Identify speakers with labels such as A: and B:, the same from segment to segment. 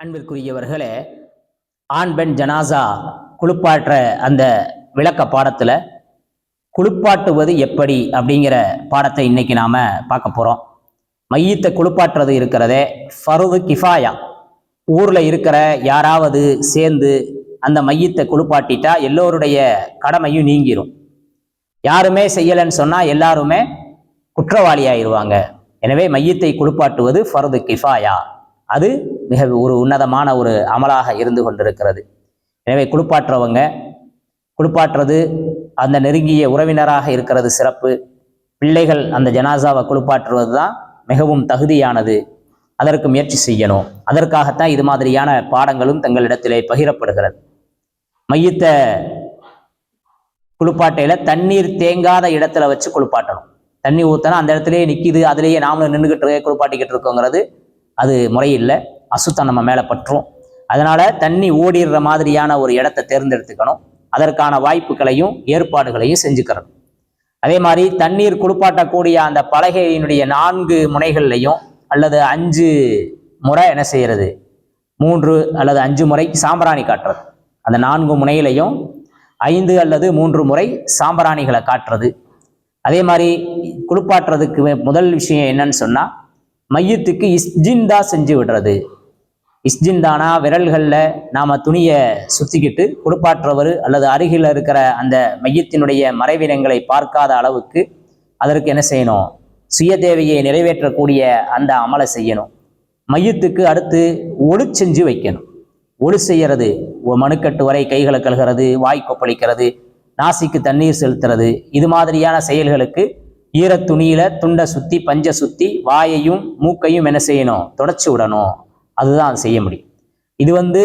A: அன்பிற்குரியவர்களே ஆண் பெண் ஜனாசா குளிப்பாட்டுற அந்த விளக்க பாடத்தில் குளிப்பாட்டுவது எப்படி அப்படிங்கிற பாடத்தை இன்னைக்கு நாம பார்க்க போகிறோம் மையத்தை குளிப்பாட்டுறது இருக்கிறதே ஃபருது கிஃபாயா. ஊரில் இருக்கிற யாராவது சேர்ந்து அந்த மையத்தை குளிப்பாட்டிட்டா எல்லோருடைய கடமையும் நீங்கிரும். யாருமே செய்யலைன்னு சொன்னால் எல்லாருமே குற்றவாளி ஆயிடுவாங்க எனவே மையத்தை குளிப்பாட்டுவது ஃபருது கிஃபாயா. அது மிக ஒரு உன்னதமான ஒரு அமலாக இருந்து கொண்டிருக்கிறது. எனவே குளிப்பாட்டுறவங்க குளிப்பாட்டுறது அந்த நெருங்கிய உறவினராக இருக்கிறது சிறப்பு. பிள்ளைகள் அந்த ஜனாசாவை குளிப்பாற்றுவது தான் மிகவும் தகுதியானது. அதற்கு முயற்சி செய்யணும். அதற்காகத்தான் இது மாதிரியான பாடங்களும் தங்களிடத்திலே பகிரப்படுகிறது. மையத்தை குளிப்பாட்டையில தண்ணீர் தேங்காத இடத்துல வச்சு குளிப்பாட்டணும். தண்ணி ஊற்றினா அந்த இடத்துலயே நிற்கிது அதுலேயே நாமளும் நின்றுக்கிட்டு குளிப்பாட்டிக்கிட்டு இருக்கோங்கிறது அது முறையில்லை. அசுத்தம் நம்ம மேலே பற்றும். அதனால தண்ணி ஓடிடுற மாதிரியான ஒரு இடத்தை தேர்ந்தெடுத்துக்கணும். அதற்கான வாய்ப்புகளையும் ஏற்பாடுகளையும் செஞ்சுக்கிறணும். அதே மாதிரி தண்ணீர் குளிப்பாட்டக்கூடிய அந்த பலகையினுடைய நான்கு முனைகள்லையும் அல்லது அஞ்சு முறை என்ன செய்யறது? மூன்று அல்லது அஞ்சு முறை சாம்பிராணி காட்டுறது. அந்த நான்கு முனையிலையும் ஐந்து அல்லது மூன்று முறை சாம்பிராணிகளை காட்டுறது. அதே மாதிரி குளிப்பாட்டுறதுக்கு முதல் விஷயம் என்னன்னு சொன்னா மையத்துக்கு இஸ்ஜிந்தா செஞ்சு விடுறது. இஸ்ஜிந்தானா விரல்களில் நாம் துணியை சுற்றிக்கிட்டு கொடுப்பாற்றவர் அல்லது அருகில் இருக்கிற அந்த மையத்தினுடைய மறைவினங்களை பார்க்காத அளவுக்கு அதற்கு என்ன செய்யணும்? சுய தேவையை நிறைவேற்றக்கூடிய அந்த அமலை செய்யணும். மையத்துக்கு அடுத்து ஒளி செஞ்சு வைக்கணும். ஒளி செய்யறது மணுக்கட்டு வரை கைகளை கழுகிறது வாய் கொப்பளிக்கிறது நாசிக்கு தண்ணீர் செலுத்துறது இது மாதிரியான செயல்களுக்கு ஈரத்துணியில துண்டை சுத்தி பஞ்சை சுத்தி வாயையும் மூக்கையும் என்ன செய்யணும்? தொடச்சி விடணும். அதுதான் அது செய்ய முடியும். இது வந்து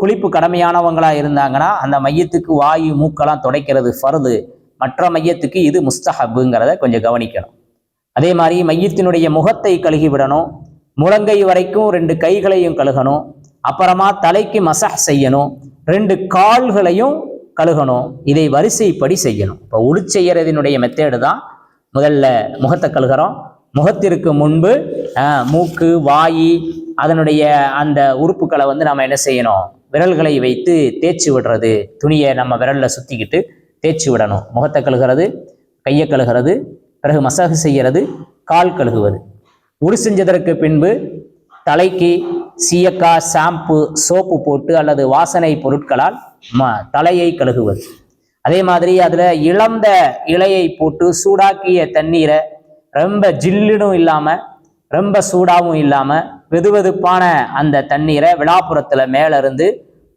A: குளிப்பு கடமையானவங்களாக இருந்தாங்கன்னா அந்த மையத்துக்கு வாயு மூக்கெல்லாம் துடைக்கிறது ஃபருது. மற்ற மையத்துக்கு இது முஸ்தஹப்புங்கிறத கொஞ்சம் கவனிக்கணும். அதே மாதிரி மையத்தினுடைய முகத்தை கழுகி விடணும். முழங்கை வரைக்கும் ரெண்டு கைகளையும் கழுகணும். அப்புறமா தலைக்கு மசஹ் செய்யணும். ரெண்டு கால்களையும் கழுகணும். இதை வரிசைப்படி செய்யணும். இப்போ உளி செய்யறதினுடைய மெத்தேடு தான் முதல்ல முகத்தை கழுகுறோம். முகத்திற்கு முன்பு மூக்கு வாய் அதனுடைய அந்த உறுப்புகளை வந்து நம்ம என்ன செய்யணும்? விரல்களை வைத்து தேய்ச்சி விடுறது. துணியை நம்ம விரலில் சுற்றிக்கிட்டு தேய்ச்சி விடணும். முகத்தை கழுகுறது கையை கழுகிறது பிறகு மசாஜ் செய்கிறது கால் கழுகுவது. உரு செஞ்சதற்கு பின்பு தலைக்கு சீயக்காய் ஷாம்பு சோப்பு போட்டு அல்லது வாசனை பொருட்களால் ம தலையை கழுகுவது. அதே மாதிரி அதில் இளந்த இலையை போட்டு சூடாக்கிய தண்ணீரை ரொம்ப ஜில்லுனும் இல்லாமல் ரொம்ப சூடாகவும் இல்லாமல் வெதுவெதுப்பான அந்த தண்ணீரை விழாப்புறத்தில் மேல இருந்து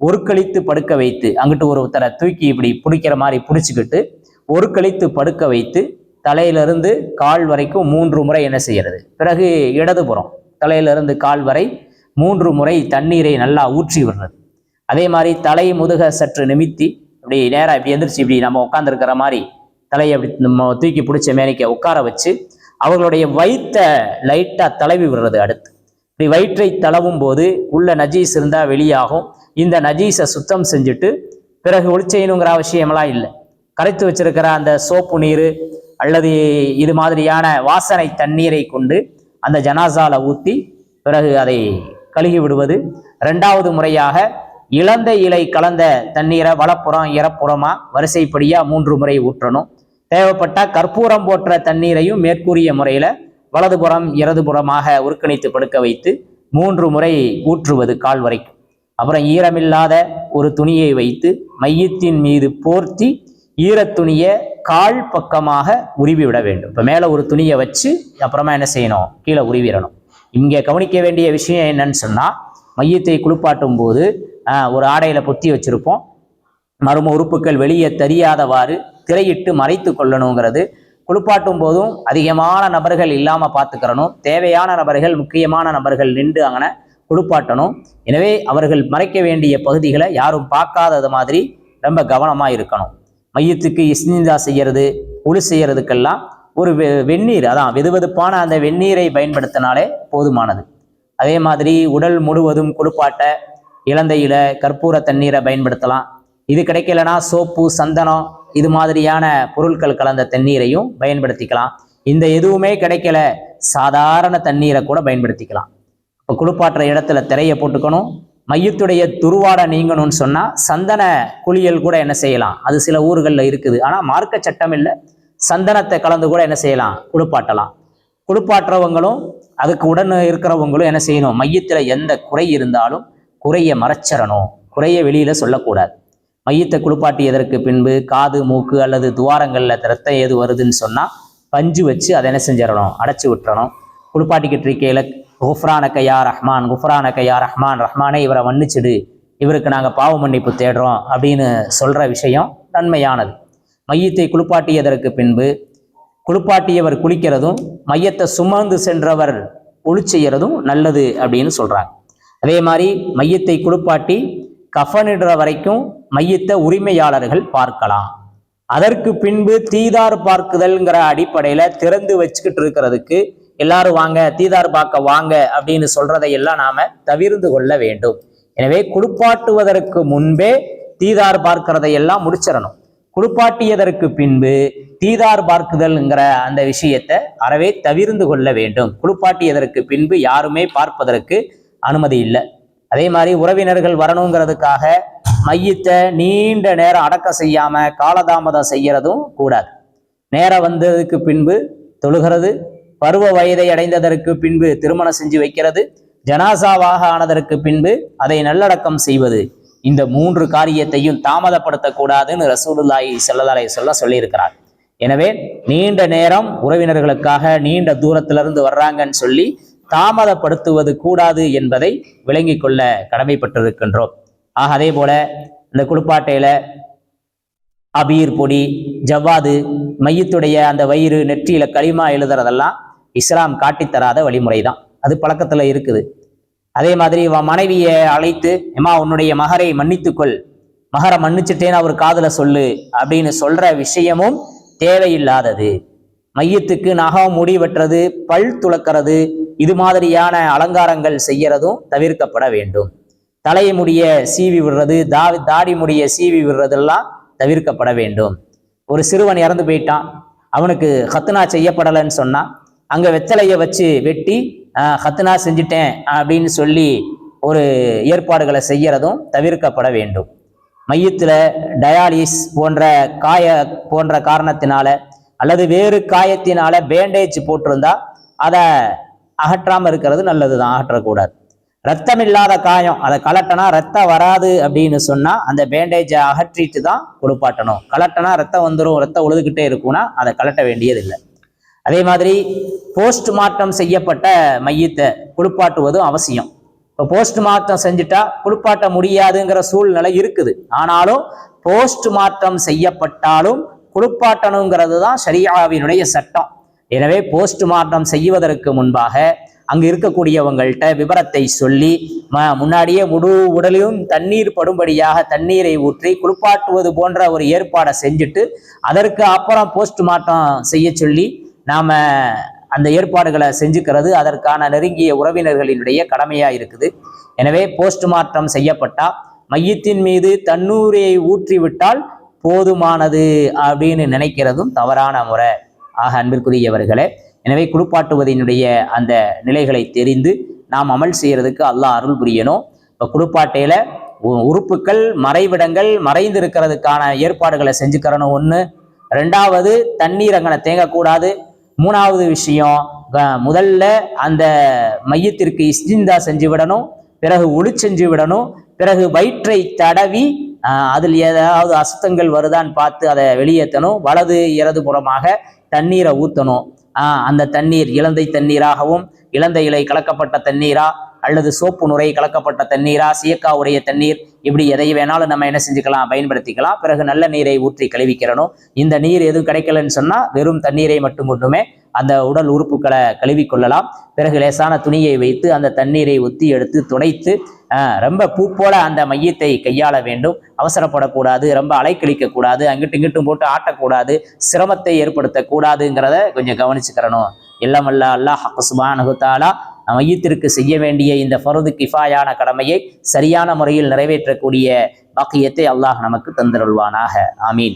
A: ஒருக்களித்து படுக்க வைத்து அங்கிட்டு ஒருத்தரை தூக்கி இப்படி பிடிக்கிற மாதிரி பிடிச்சிக்கிட்டு ஒருக்களித்து படுக்க வைத்து தலையிலிருந்து கால் வரைக்கும் மூன்று முறை என்ன செய்யறது? பிறகு இடதுபுறம் தலையிலிருந்து கால் வரை மூன்று முறை தண்ணீரை நல்லா ஊற்றி விடுறது. அதே மாதிரி தலை முதுக சற்று நிமித்தி இப்படி நேராக இப்படி எந்திரிச்சு இப்படி நம்ம உட்காந்துருக்கிற மாதிரி தலையை அப்படி நம்ம தூக்கி பிடிச்ச மேனிக்க உட்கார வச்சு அவர்களுடைய வயித்தை லைட்டாக தலைவி விடுறது அடுத்து. நீ வயிற்றை தளவும் போது உள்ள நஜீஸ் இருந்தால் வெளியாகும். இந்த நஜீஸை சுத்தம் செஞ்சுட்டு பிறகு ஒளி செய்யணுங்கிற அவசியமெல்லாம் இல்லை. கரைத்து வச்சிருக்கிற அந்த சோப்பு நீர் அல்லது இது மாதிரியான வாசனை தண்ணீரை கொண்டு அந்த ஜனாசால ஊற்றி பிறகு அதை கழுகி விடுவது. ரெண்டாவது முறையாக இளந்த இலை கலந்த தண்ணீரை வலப்புறம் இறப்புறமா வரிசைப்படியாக மூன்று முறை ஊற்றணும். தேவைப்பட்டால் கற்பூரம் போற்ற தண்ணீரையும் மேற்கூறிய முறையில் வலதுபுறம் இடதுபுறமாக உருக்கணித்து படுக்க வைத்து மூன்று முறை ஊற்றுவது கால் வரைக்கும். அப்புறம் ஈரமில்லாத ஒரு துணியை வைத்து மையத்தின் மீது போர்த்தி ஈரத்துணியை கால் பக்கமாக உருவி விட வேண்டும். இப்போ மேலே ஒரு துணியை வச்சு அப்புறமா என்ன செய்யணும்? கீழே உருவிடணும். இங்கே கவனிக்க வேண்டிய விஷயம் என்னன்னு சொன்னால் மையத்தை குளிப்பாட்டும் போது ஒரு ஆடையில பொத்தி வச்சிருப்போம். மர்ம உறுப்புகள் வெளியே தெரியாதவாறு திரையிட்டு மறைத்து கொள்ளணுங்கிறது குளிப்பாட்டும் போதும் அதிகமான நபர்கள் இல்லாமல் பார்த்துக்கிறணும். தேவையான நபர்கள் முக்கியமான நபர்கள் நின்று அங்கன குளிப்பாட்டணும். எனவே அவர்கள் மறைக்க வேண்டிய பகுதிகளை யாரும் பார்க்காதது மாதிரி ரொம்ப கவனமாக இருக்கணும். மையத்துக்கு இஸ்னிந்தா செய்யறது குழு செய்யறதுக்கெல்லாம் ஒரு வெ- வெந்நீர் அதான் வெதுவெதுப்பான அந்த வெந்நீரை பயன்படுத்தினாலே போதுமானது. அதே மாதிரி உடல் முழுவதும் குளிப்பாட்ட இலந்தையில கற்பூர தண்ணீரை பயன்படுத்தலாம். இது கிடைக்கலனா சோப்பு சந்தனம் இது மாதிரியான பொருட்கள் கலந்த தண்ணீரையும் பயன்படுத்திக்கலாம். இந்த எதுவுமே கிடைக்கல. சாதாரண தண்ணீரை கூட பயன்படுத்திக்கலாம். இப்போ குளிப்பாட்டுற இடத்துல திரையை போட்டுக்கணும். மையத்துடைய துருவாட நீங்கணும்னு சொன்னால் சந்தன குளியல் கூட என்ன செய்யலாம். அது சில ஊர்களில் இருக்குது. ஆனால் மார்க்க சட்டம் இல்லை. சந்தனத்தை கலந்து கூட என்ன செய்யலாம்? குளிப்பாட்டலாம். குளிப்பாட்டுறவங்களும் அதுக்கு உடன் இருக்கிறவங்களும் என்ன செய்யணும்? மையத்தில் எந்த குறை இருந்தாலும் குறையை மறைச்சிடணும். குறைய வெளியில் சொல்லக்கூடாது. மையத்தை குளிப்பாட்டியதற்கு பின்பு காது மூக்கு அல்லது துவாரங்களில் ரத்தம் ஏது வருதுன்னு சொன்னால் பஞ்சு வச்சு அதை என்ன செஞ்சிடணும்? அடைச்சி விட்டுறணும். குளிப்பாட்டிக்கிட்டு இருக்கையில் குஃப்ரான கையா ரஹ்மான் குஃப்ரான கையா ரஹ்மான் ரஹ்மானே இவரை மன்னிச்சிடு. இவருக்கு நாங்கள் பாவ மன்னிப்பு தேடுறோம். அப்படின்னு சொல்கிற விஷயம் நன்மையானது. மையத்தை குளிப்பாட்டியதற்கு பின்பு குளிப்பாட்டியவர் குளிக்கிறதும் மையத்தை சுமந்து சென்றவர் ஒளி செய்யறதும் நல்லது அப்படின்னு சொல்கிறாங்க அதே மாதிரி மையத்தை குளிப்பாட்டி கஃனிடுற வரைக்கும் மையத்தை உரிமையாளர்கள் பார்க்கலாம். அதற்கு பின்பு தீதார் பார்க்குதல்ங்கிற அடிப்படையில திறந்து வச்சுக்கிட்டு இருக்கிறதுக்கு எல்லாரும் வாங்க தீதார் பார்க்க வாங்க அப்படின்னு சொல்றதையெல்லாம் நாம தவிர்ந்து கொள்ள வேண்டும். எனவே குளிப்பாட்டுவதற்கு முன்பே தீதார் பார்க்கிறதையெல்லாம் முடிச்சிடணும். குளிப்பாட்டியதற்கு பின்பு தீதார் பார்க்குதல்ங்கிற அந்த விஷயத்தை அறவே தவிர்ந்து கொள்ள வேண்டும். குளிப்பாட்டியதற்கு பின்பு யாருமே பார்ப்பதற்கு அனுமதி இல்லை. அதே மாதிரி உறவினர்கள் வரணுங்கிறதுக்காக மையத்தை நீண்ட நேரம் அடக்கம் செய்யாம காலதாமதம் செய்யறதும் கூடாது. நேரம் வந்ததுக்கு பின்பு தொழுகிறது பருவ வயதை அடைந்ததற்கு பின்பு திருமணம் செஞ்சு வைக்கிறது ஜனாசாவாக ஆனதற்கு பின்பு அதை நல்லடக்கம் செய்வது இந்த மூன்று காரியத்தையும் தாமதப்படுத்தக்கூடாதுன்னு ரசூலுல்லாய் ஸல்லல்லாஹு சொல்ல சொல்லியிருக்கிறார். எனவே நீண்ட நேரம் உறவினர்களுக்காக நீண்ட தூரத்திலிருந்து வர்றாங்கன்னு சொல்லி தாமதப்படுத்துவது கூடாது என்பதை விளங்கிக் கொள்ள கடமைப்பட்டிருக்கின்றோம். ஆக அதே போல இந்த குளிப்பாட்டையில அபீர் பொடி ஜவ்வாது மையத்துடைய அந்த வயிறு நெற்றியில களிமா எழுதுறதெல்லாம் இஸ்லாம் காட்டித்தராத வழிமுறை தான் அது பழக்கத்துல இருக்குது. அதே மாதிரி மனைவியை அழைத்து எம்மா உன்னுடைய மகரை மன்னித்துக்கொள். மகரை மன்னிச்சுட்டேன்னு அவர் காதுல சொல்லு அப்படின்னு சொல்ற விஷயமும் தேவையில்லாதது. மையத்துக்கு நகம் முடி வெட்டுறது பல் துளக்கிறது இது மாதிரியான அலங்காரங்கள் செய்யறதும் தவிர்க்கப்பட வேண்டும். தலையை முடிய சீவி விடுறது தா தாடி முடிய சீவி விடுறதெல்லாம் தவிர்க்கப்பட வேண்டும். ஒரு சிறுவன் இறந்து போயிட்டான். அவனுக்கு ஹத்னா செய்யப்படலைன்னு சொன்னான் அங்கே வெத்தலையை வச்சு வெட்டி ஆஹ், ஹத்னா செஞ்சிட்டேன் அப்படின்னு சொல்லி ஒரு ஏற்பாடுகளை செய்யறதும் தவிர்க்கப்பட வேண்டும். மையத்தில் டயாலிஸ் போன்ற காய போன்ற காரணத்தினால அல்லது வேறு காயத்தினால பேண்டேஜ் போட்டிருந்தா அதை அகற்றாமல் இருக்கிறது நல்லதுதான் அகற்றக்கூடாது. ரத்தம் இல்லாத காயம் அதை கலட்டினா ரத்தம் வராது அப்படின்னு சொன்னால் அந்த பேண்டேஜை அகற்றிட்டு தான் குளிப்பாட்டணும். கலட்டினா ரத்தம் வந்துடும் ரத்தம் உழுதுகிட்டே இருக்கும்னா அதை கலட்ட வேண்டியதில்லை. அதே மாதிரி போஸ்ட் மார்ட்டம் செய்யப்பட்ட மையத்தை குளிப்பாட்டுவதும் அவசியம். இப்போ போஸ்ட் மார்ட்டம் செஞ்சுட்டா குளிப்பாட்ட முடியாதுங்கிற சூழ்நிலை இருக்குது. ஆனாலும் போஸ்ட் மார்ட்டம் செய்யப்பட்டாலும் குளிப்பாட்டணுங்கிறது தான் ஷரியாவினுடைய சட்டம். எனவே போஸ்ட் மார்ட்டம் செய்வதற்கு முன்பாக அங்கு இருக்கக்கூடியவங்கள்ட்ட விவரத்தை சொல்லி ம- முன்னாடியே முழு உடலிலும் தண்ணீர் படும்படியாக தண்ணீரை ஊற்றி குளிப்பாட்டுவது போன்ற ஒரு ஏற்பாடை செஞ்சுட்டு அதற்கு அப்புறம் போஸ்ட் மார்ட்டம் செய்ய சொல்லி நாம அந்த ஏற்பாடுகளை செஞ்சுக்கிறது அதற்கான நெருங்கிய உறவினர்களினுடைய கடமையா இருக்குது. எனவே போஸ்ட் மார்ட்டம் செய்யப்பட்டா மையத்தின் மீது தண்ணூரை ஊற்றிவிட்டால் போதுமானது அப்படின்னு நினைக்கிறதும் தவறான முறை. ஆக அன்பிற்குரியவர்களே எனவே குளிப்பாட்டுவதனுடைய அந்த நிலைகளை தெரிந்து நாம் அமல் செய்யறதுக்கு அல்லாஹ் அருள் புரியணும். இப்போ குளிப்பாட்டையில உ- உறுப்புகள் மறைவிடங்கள் மறைந்து இருக்கிறதுக்கான ஏற்பாடுகளை செஞ்சுக்கிறணும் ஒன்று ரெண்டாவது தண்ணீர் அங்கன தேங்கக்கூடாது. மூணாவது விஷயம் முதல்ல அந்த மையத்திற்கு இஸ்ஜிந்தா செஞ்சு விடணும். பிறகு ஒளி செஞ்சு விடணும். பிறகு வயிற்றை தடவி அதில் ஏதாவது அசுத்தங்கள் வருதான்னு பார்த்து அதை வெளியேற்றணும். வலது இடது புறமாக தண்ணீரை ஊற்றணும் அந்த தண்ணீர் இலந்தை தண்ணீராகவும் இலந்தை இலை கலக்கப்பட்ட தண்ணீரா அல்லது சோப்பு நுரை கலக்கப்பட்ட தண்ணீரா சீயக்கா உடைய தண்ணீர் இப்படி எதை வேணாலும் நம்ம என்ன செஞ்சுக்கலாம் பயன்படுத்திக்கலாம். பிறகு நல்ல நீரை ஊற்றி கழுவிக்கிறணும். இந்த நீர் எதுவும் கிடைக்கலன்னு சொன்னா வெறும் தண்ணீரை மட்டும் கொண்டுமே அந்த உடல் உறுப்புகளை கழுவி கொள்ளலாம். பிறகு லேசான துணியை வைத்து அந்த தண்ணீரை ஒத்தி எடுத்து துடைத்து ரொம்ப பூ போல அந்த மையத்தை கையாள வேண்டும். அவசரப்படக்கூடாது ரொம்ப அலைக்கழிக்க கூடாது அங்கிட்டு இங்கிட்டும் போட்டு ஆட்டக்கூடாது சிரமத்தை ஏற்படுத்தக்கூடாதுங்கிறத கொஞ்சம் கவனிச்சுக்கிறணும். எல்லாம் அல்ல அல்லாஹ் சுபானு தாலா மையத்திற்கு செய்ய வேண்டிய இந்த ஃபருது கிஃபாயான கடமையை சரியான முறையில் நிறைவேற்றக்கூடிய பாக்கியத்தை அல்லாஹ் நமக்கு தந்திருள்வானாக. ஆமீன்.